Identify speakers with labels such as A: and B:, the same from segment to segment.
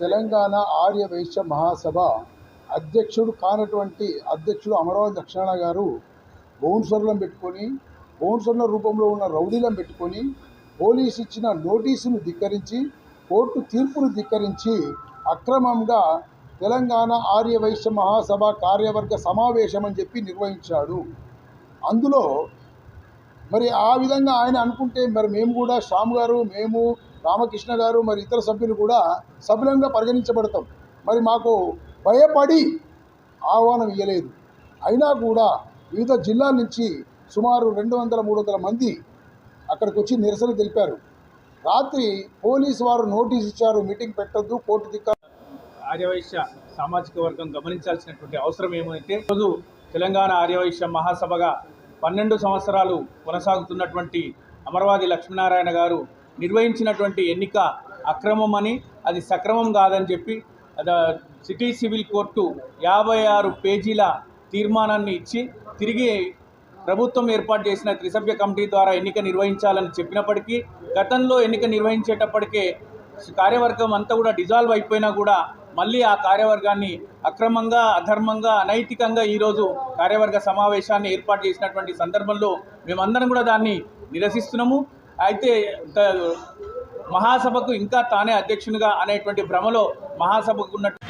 A: తెలంగాణ ఆర్య వైశ్య మహాసభ అధ్యక్షుడు కానటువంటి అధ్యక్షుడు అమరావతి దక్షిణ గారు బౌన్సర్లను పెట్టుకొని బౌన్సర్ల రూపంలో ఉన్న రౌడీలను పెట్టుకొని పోలీసు ఇచ్చిన నోటీసును ధిక్కరించి కోర్టు తీర్పును ధిక్కరించి అక్రమంగా తెలంగాణ ఆర్య వైశ్య మహాసభ కార్యవర్గ సమావేశం అని చెప్పి నిర్వహించాడు. అందులో మరి ఆ విధంగా ఆయన అనుకుంటే మరి మేము కూడా శ్యామ్ గారు మేము రామకృష్ణ గారు మరి ఇతర సభ్యులు కూడా సభ్యులంగా పరిగణించబడతాం. మరి మాకు భయపడి ఆహ్వానం ఇవ్వలేదు అయినా కూడా వివిధ జిల్లాల నుంచి సుమారు రెండు వందల మూడు వందల మంది అక్కడికి వచ్చి నిరసన తెలిపారు. రాత్రి పోలీసు వారు నోటీస్ ఇచ్చారు మీటింగ్ పెట్టొద్దు కోర్టు దిక్క
B: ఆర్యవైశ్య సామాజిక వర్గం గమనించాల్సినటువంటి అవసరం ఏమైతే రోజు తెలంగాణ ఆర్యవైశ్య మహాసభగా పన్నెండు సంవత్సరాలు కొనసాగుతున్నటువంటి అమరవాది లక్ష్మీనారాయణ గారు నిర్వహించినటువంటి ఎన్నిక అక్రమం అని అది సక్రమం కాదని చెప్పి సిటీ సివిల్ కోర్టు యాభై ఆరు పేజీల తీర్మానాన్ని ఇచ్చి తిరిగి ప్రభుత్వం ఏర్పాటు చేసిన త్రిసభ్య కమిటీ ద్వారా ఎన్నిక నిర్వహించాలని చెప్పినప్పటికీ గతంలో ఎన్నిక నిర్వహించేటప్పటికే కార్యవర్గం అంతా కూడా డిజాల్వ్ అయిపోయినా కూడా మళ్ళీ ఆ కార్యవర్గాన్ని అక్రమంగా అధర్మంగా అనైతికంగా ఈరోజు కార్యవర్గ సమావేశాన్ని ఏర్పాటు చేసినటువంటి సందర్భంలో మేమందరం కూడా దాన్ని నిరసిస్తున్నాము. అయితే మహాసభకు ఇంకా తానే అధ్యక్షునిగా అనేటువంటి భ్రమలో మహాసభకు ఉన్నట్టు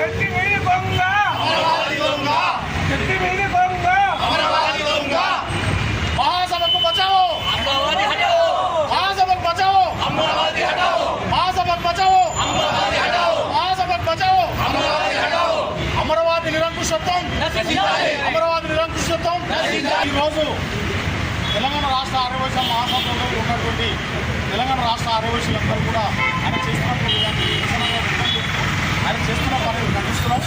C: చెట్టి మీద దొంగ
D: నిరంకుశత్వం. అమరవాది నిరంకుశత్వం ఈరోజు తెలంగాణ రాష్ట్ర ఆర్యవైశ్య మహాసభలో ఉన్నటువంటి తెలంగాణ రాష్ట్ర ఆర్యవైశ్యులందరూ కూడా ఆయన చేస్తున్నటువంటి ఆయన చేస్తున్న పనిని ఖండిస్తున్నాం.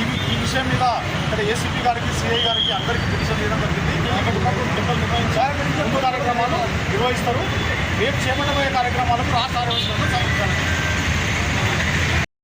D: ఈ ఈ విషయం మీద ఇక్కడ ఏసీపీ గారికి సిఐ గారికి అందరికీ పిటిషన్ చేయడం జరిగింది. అక్కడ ఉన్నటువంటి టెంపుల్ నిర్వహించారు రెండు కార్యక్రమాలు నిర్వహిస్తారు. రేపు చేపట్టబోయే కార్యక్రమాలకు రాష్ట్ర ఆర్యవైశ్యులను సమర్పించాలని